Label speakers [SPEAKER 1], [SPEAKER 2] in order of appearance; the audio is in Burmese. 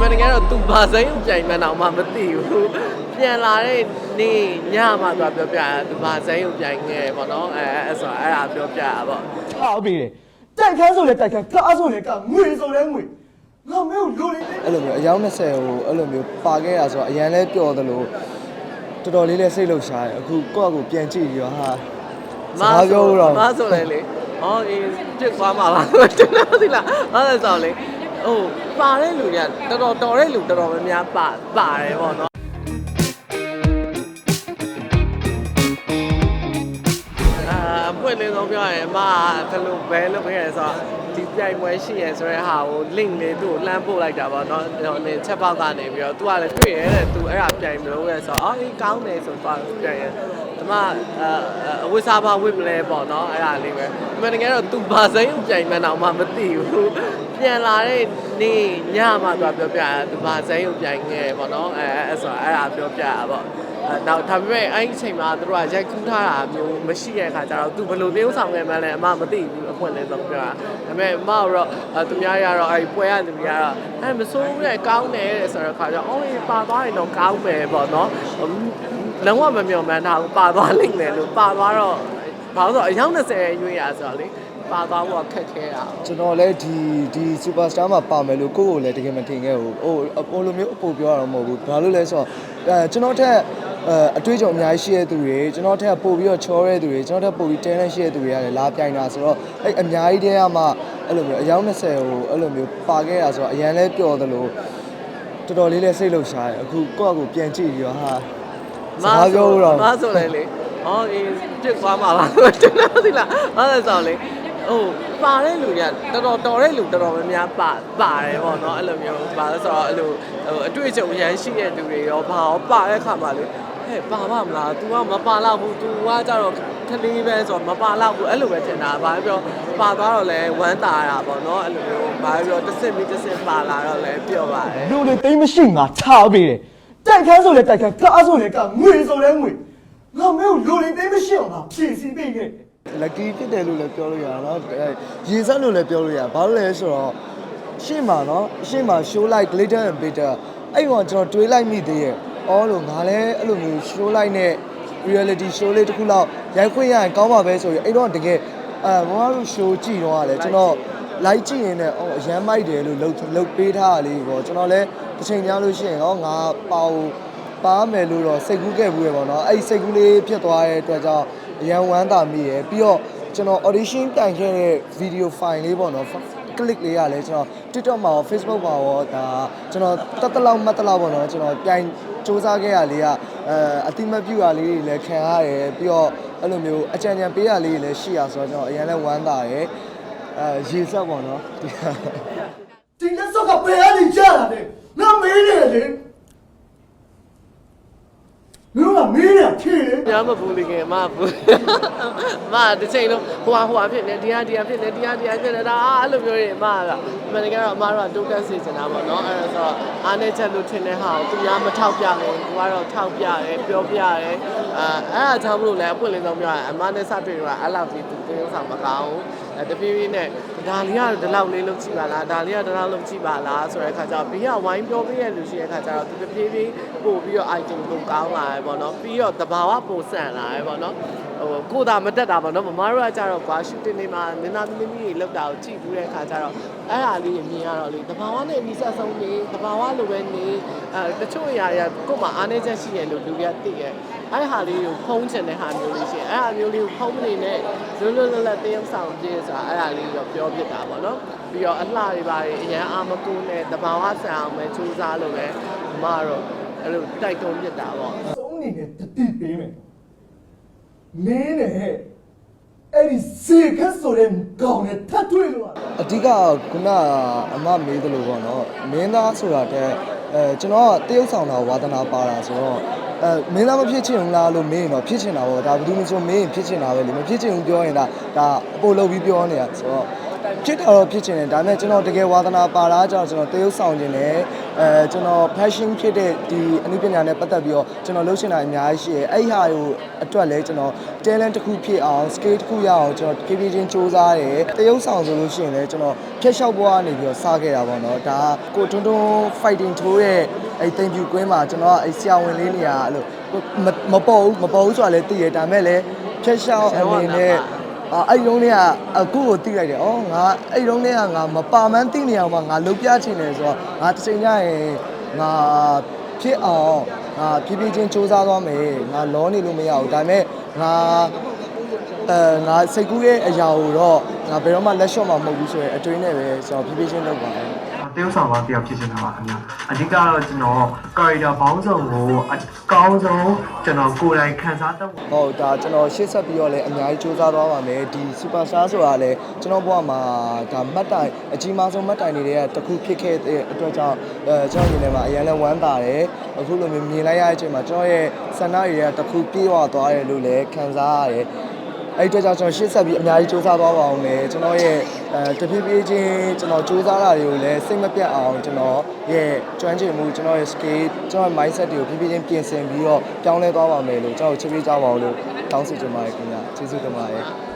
[SPEAKER 1] မန်တကယ်တော့သူဘာစိမ်းပြိုင်မှန်းတော့မှမသိဘူးပြန်လာတဲ့နေ့ညမှသူကပြောပြတာသူဘာစိမ်းပြိုင်ခဲ့ပေါ့နော်အဲအဲ့ဆိုအဲ့ဒါပြောပြတာပေါ့
[SPEAKER 2] ချပေးတယ်တိုက်ခန်းဆိုလဲတိုက်ခန်းကားဆိုလဲကားငွေဆိုလဲငွေငါမင်းကိုလိုနေတယ်
[SPEAKER 3] အဲ့လိုမျိုးအယောက်20ကိုအဲ့လိုမျိုးပါခဲ့ရဆိုတော့အရန်လဲပျော်သလိုတော်တော်လေးလဲစိတ်လှုပ်ရှားတယ်အခုကိုယ့်အကူပြန်ကြည့်ပြီးတော့ဟာစကားပြောလို့တော့
[SPEAKER 1] မဆိုလဲလေဟောအေးတစ်သွားမှာပါတင်လားသိလားအဲ့ဒါဆိုလေ ဟိုပါတဲ့လူတွေကတော်တော်တော်တဲ့လူတော်တော်များများပါပါတယ်ပေါ့နော်အာပွင့်လင်းဆုံးပြောရရင်အမကဒီလိုဘဲလုပ်ခဲ့ရဆိုတော့ဒီပြိုင်ပွဲရှိရဆိုတဲ့ဟာကို link လေးသူ့ကိုလှမ်းပို့လိုက်တာပေါ့နော်ကျွန်တော်နေချက်ပေါက်ကနေပြီးတော့သူကလည်းတွေ့ရတဲ့သူအဲ့ဒါပြိုင်မလို့ရဆိုတော့အော်အေးကောင်းတယ်ဆိုတော့သူပြိုင်ရဒီမှာအဝိစားပါဝိမလဲပေါ့နော်အဲ့ဒါလေးပဲအမှန်တကယ်တော့သူဘာစိမ်းပြိုင်မှန်းတော့မှမသိဘူး ပြန်လာတဲ့နေ့ညမှာသူကပြောပြတာသူဗာဇိုင်းကိုပြိုင်ခဲ့ပေါ့နော်အဲအဲ့ဆိုအဲ့ဒါပြောပြတာပေါ့အဲနောက်ဒါပေမဲ့အဲ့ဒီအချိန်မှာသူတို့ကရိုက်ခူးထားတာမျိုးမရှိတဲ့အခါကျတော့သူဘယ်လိုမျိုးဆောင်ခဲ့မှန်းလဲအမမသိဘူးအခွင့်လည်းဆုံးပြောတာဒါပေမဲ့အမကတော့သူများရတော့အဲ့ဒီပွဲရသူများကတော့အဲမစိုးဘူးလေကောင်းတယ်ဆိုတော့ခါကျတော့အော်ရေပါသွားရင်တော့ကောင်းပဲပေါ့နော်လုံးဝမမျှော်မှန်းထားဘူးပါသွားလိမ့်မယ်လို့ပါသွားတော့ဘာလို့ဆိုအယောက်20ရွေးရဆိုတော့လေ ပါသွားဖို့ကခက်ခဲတာ
[SPEAKER 3] ကျွန်တော်လည်းဒီဒီ superstar မှာပါမယ်လို့ကိုယ့်ကိုယ်လည်းတကယ်မထင်ခဲ့ဘူးဟိုအပေါ်လိုမျိုးအပေါ်ပြောရတော့မဟုတ်ဘူးဘာလို့လဲဆိုတော့အဲကျွန်တော်ထက်အဲအတွေ့အကြုံအများကြီးရှိတဲ့သူတွေကျွန်တော်ထက်ပို့ပြီးတော့ချောတဲ့သူတွေကျွန်တော်ထက်ပို့ပြီး talent ရှိတဲ့သူတွေကလည်းလာပြိုင်တာဆိုတော့အဲ့အများကြီးတည်းကမှအဲ့လိုမျိုးအယောက်20ကိုအဲ့လိုမျိုးပါခဲ့ရဆိုတော့အရန်လဲပျော်သလိုတော်တော်လေးလဲစိတ်လှုပ်ရှားတယ်အခုကိုယ့်အကူပြန်ကြည့်ပြီးတော့ဟာစကားပြောလို့တော့
[SPEAKER 1] မဆိုလဲလေဟောအေးတစ်သွားမှာပါတင်လားသိလားအဲ့ဒါဆိုလေ ဟိုပါတဲ့လူတွေကတော်တော်တော်တဲ့လူတော်တော်များများပါပါတယ်ပေါ့နော်အဲ့လိုမျိုးပါလို့ဆိုတော့အဲ့လိုဟိုအတွေ့အကြုံရမ်းရှိတဲ့သူတွေရောဘာရောပါတဲ့ခါမှာလေဟဲ့ပါပါမလား तू ကမပါတော့ဘူး तू ကကြတော့ခလေးပဲဆိုတော့မပါတော့ဘူးအဲ့လိုပဲထင်တာဘာပြောပါသွားတော့လဲဝမ်းတာတာပေါ့နော်အဲ့လိုမျိုးဘာပြောတစ်စစ်ပြီးတစ်စစ်ပါလာတော့လဲပြောပါတယ်
[SPEAKER 2] လူတွေတိတ်မရှိငါချပေးတယ်တိုက်ခန်းဆိုလဲတိုက်ခန်းကားဆိုလဲကားငွေဆိုလဲငွေငါမင်းကိုလူတွေတိတ်မရှိအောင်ငါဖြည့်ဆည်းပေးခဲ့တယ်
[SPEAKER 3] lucky ဖြစ်တယ်လို့လည်းပြောလို့ရတာเนาะရေစက်လို့လည်းပြောလို့ရဘာလို့လဲဆိုတော့ရှေ့မှာเนาะရှေ့မှာ show like glitter and bitter အဲ့ကောင်ကျွန်တော်တွေးလိုက်မိသေးရဲ့အော်လို့ငါလည်းအဲ့လိုမျိုး show like နဲ့ reality show လေးတစ်ခုလောက်ရိုက်ခွင့်ရရင်ကောင်းပါပဲဆိုရင်အဲ့တော့တကယ်အဲမမတို့ show ကြည့်တော့ကလည်းကျွန်တော် like ကြည့်ရင်လည်းအော်အရန်မိုက်တယ်လို့လှုပ်လှုပ်ပေးထားတာလေးပေါ့ကျွန်တော်လည်းတစ်ချိန်များလို့ရှိရင်ဟောငါပါဘူးပါမယ်လို့တော့စိတ်ကူးခဲ့ဘူးရပေါ့နော်အဲ့ဒီစိတ်ကူးလေးဖြစ်သွားတဲ့အတွက်ကြောင့် အရန်ဝမ်းသာမိရယ်ပြီးတော့ကျွန်တော် audition တိုင်ခဲ့တဲ့ video file လေးပေါ့နော် click လေးကလည်းကျွန်တော် TikTok မှာရော Facebook မှာရောဒါကျွန်တော်တက်တလောက်မှတ်တလောက်ပေါ့နော်ကျွန်တော်ပြိုင်စူးစမ်းခဲ့ရလေးကအဲအတိမတ်ပြူရလေးတွေလည်းခံရတယ်ပြီးတော့အဲ့လိုမျိုးအကြံဉာဏ်ပေးရလေးတွေလည်းရှိရဆိုတော့ကျွန်တော်အရန်လည်းဝမ်းသာရယ်အဲရေဆက်ပေါ့နော်ဒီ
[SPEAKER 2] ဒီလက်စော့ကဘယ်ကနေကြတာလဲငါမေးတယ်လေမင်း ကမေးတယ်ဖြေလေ
[SPEAKER 1] ညာမဘူးလေခင်မဘူးမတစ်ချိန်လုံးဟိုဟာဟိုဟာဖြစ်နေဒီဟာဒီဟာဖြစ်နေဒီဟာဒီဟာဖြစ်နေတာအဲ့လိုမျိုးတွေအမကအမှန်တကယ်တော့အမတို့ကတိုးတက်စေချင်တာပေါ့နော်အဲ့ဒါဆိုတော့အားနေချက်လို့ထင်တဲ့ဟာကိုသူများမထောက်ပြဘူးကိုကတော့ထောက်ပြတယ်ပြောပြတယ်အဲအဲ့ဒါကြောင့်မလို့လဲအပွင့်လင်းဆုံးပြောရရင်အမနဲ့စတွေ့တော့အဲ့လောက်ကြီးသူတင်းဆောင်မကောင်းဘူး အဲတပြေးပြေးနဲ့ဒါလေးကဒီလောက်လေးလုပ်ကြည့်ပါလားဒါလေးကဒီလောက်လုပ်ကြည့်ပါလားဆိုတဲ့အခါကျတော့ဘေးကဝိုင်းပြောပေးရလူရှိတဲ့အခါကျတော့သူတပြေးပြေးပို့ပြီးတော့ item ကိုကောင်းလာတယ်ပေါ့နော်ပြီးတော့တဘာဝပိုဆန်လာတယ်ပေါ့နော်ဟိုကိုသာမတက်တာပေါ့နော်မမတို့ကကြတော့ကွာရှူတင်နေမှာနင်နာသမီးတွေလောက်တာကိုကြည့်ပြီးတဲ့အခါကျတော့အဲ့ဟာလေးမြင်ရတော့လေတဘာဝနဲ့မိဆက်ဆုံးနေတဘာဝလိုပဲနေအဲတချို့အရာတွေကကို့မှာအားနေချက်ရှိရလို့လူတွေကသိရဲ့အဲ့ဟာလေးကိုဖုံးချင်တဲ့ဟာမျိုးလေးရှိရင်အဲ့ဟာမျိုးလေးကိုဖုံးမနေနဲ့လွတ်လွတ်လပ်လပ်တင်းဆောင်ပြည့်ဆိုတာအဲ့ဟာလေးတော့ပြောပြတာပေါ့နော်ပြီးတော့အလှတွေပါတယ်အရန်အာမကူနဲ့တဘာဝဆန်အောင်ပဲစူးစမ်းလို့ပဲမတော့အဲ့လိုတိုက်တွန်းပြတာပေါ့
[SPEAKER 2] စုံနေနဲ့တတိပေးမယ်မင်းနဲ့အဲ့ဒီစေခက်ဆိုတဲ့ကောင်နဲ့ထပ်တွေ့လို့
[SPEAKER 3] အဓိကခုနကအမမေးသလိုပေါ့နော်မင်းသားဆိုတာတဲ့ အဲကျွန်တော်ကတရုပ်ဆောင်တာဝါသနာပါတာဆိုတော့အဲမင်းသားမဖြစ်ချင်ဘူးလားလို့မေးရင်တော့ဖြစ်ချင်တာပေါ့ဒါဘယ်သူမှမဆိုမေးရင်ဖြစ်ချင်တာပဲလေမဖြစ်ချင်ဘူးပြောရင်ဒါဒါအပို့လုပ်ပြီးပြောနေတာဆိုတော့ ဖြစ်တာတော့ဖြစ်ချင်တယ်ဒါပေမဲ့ကျွန်တော်တကယ်ဝါသနာပါတာကြောင့်ကျွန်တော်တရုပ်ဆောင်ခြင်းနဲ့အဲကျွန်တော် passion ဖြစ်တဲ့ဒီအနုပညာနဲ့ပတ်သက်ပြီးတော့ကျွန်တော်လှုပ်ရှင်တာအများကြီးရှိတယ်အဲ့ဒီဟာကိုအတွက်လဲကျွန်တော် talent တစ်ခုဖြစ်အောင် skill တစ်ခုရအောင်ကျွန်တော်ဖြည်းဖြည်းချင်းစူးစမ်းတယ်တရုပ်ဆောင်ဆိုလို့ရှိရင်လည်းကျွန်တော်ဖျက်လျှောက်ဘွားကနေပြီးတော့စခဲ့တာပေါ့နော်ဒါကိုတွန်းတွန်း fighting ထိုးတဲ့အဲ့ thank you ကွင်းမှာကျွန်တော်အဲ့ဆရာဝန်လေးနေရာအဲ့လိုမပေါ်ဘူးမပေါ်ဘူးဆိုတာလည်းသိရဒါပေမဲ့လည်းဖျက်လျှောက်အနေနဲ့ အာအဲ့ဒီတုန်းကအခုကိုတိလိုက်တယ်။အော်ငါအဲ့ဒီတုန်းကငါမပါမန်းတိနေအောင်မှငါလုတ်ပြချင်တယ်ဆိုတော့ငါတစ်ချိန်ကျရင်ငါဖြစ်အောင်ငါဖြည်းဖြည်းချင်းစူးစမ်းသွားမယ်။ငါလောနေလို့မရဘူး။ဒါပေမဲ့ငါအဲငါစိတ်ကူးရဲ့အရာကိုတော့ငါဘယ်တော့မှလက်လျှော့မှာမဟုတ်ဘူးဆိုရင်အတွင်းနဲ့ပဲကျွန်တော်ဖြည်းဖြည်းချင်းလုပ်ပါတယ်။
[SPEAKER 4] တရုပ်ဆောင်ပါတယောက်ဖြစ်နေတာပါခင်ဗျာအဓိကတော့ကျွန်တော် character ဘောင်းဆောင်ကိုအကောင်းဆုံးကျွန်တော်ကိုယ်တိုင်ခန်းစားတတ်ဖို့
[SPEAKER 3] ဟုတ်ဒါကျွန်တော်ရှေ့ဆက်ပြီးတော့လည်းအများကြီးစူးစမ်းသွားပါမယ်ဒီ super star ဆိုတာလည်းကျွန်တော်ဘဝမှာဒါမှတ်တိုင်အကြီးမားဆုံးမှတ်တိုင်တွေကတစ်ခုဖြစ်ခဲ့တဲ့အတွက်ကြောင့်အဲကျွန်တော်ညီနေမှာအရင်လည်းဝမ်းသာတယ်အခုလိုမျိုးမြင်လိုက်ရတဲ့အချိန်မှာကျွန်တော်ရဲ့ဆန္ဒတွေကတစ်ခုပြေဝသွားတယ်လို့လည်းခံစားရတယ် အဲ့ဒီအတွက်ကြောင့်ကျွန်တော်ရှေ့ဆက်ပြီးအများကြီးစူးစမ်းသွားပါအောင်မယ်ကျွန်တော်ရဲ့အဲတဖြည်းဖြည်းချင်းကျွန်တော်စူးစမ်းတာတွေကိုလည်းစိတ်မပြတ်အောင်ကျွန်တော်ရဲ့ကျွမ်းကျင်မှုကျွန်တော်ရဲ့ skill ကျွန်တော်ရဲ့ mindset တွေကိုဖြည်းဖြည်းချင်းပြင်ဆင်ပြီးတော့ပြောင်းလဲသွားပါမယ်လို့ကျွန်တော်ချစ်ပေးကြပါအောင်လို့တောင်းဆိုချင်ပါတယ်ခင်ဗျာကျေးဇူးတင်ပါတယ်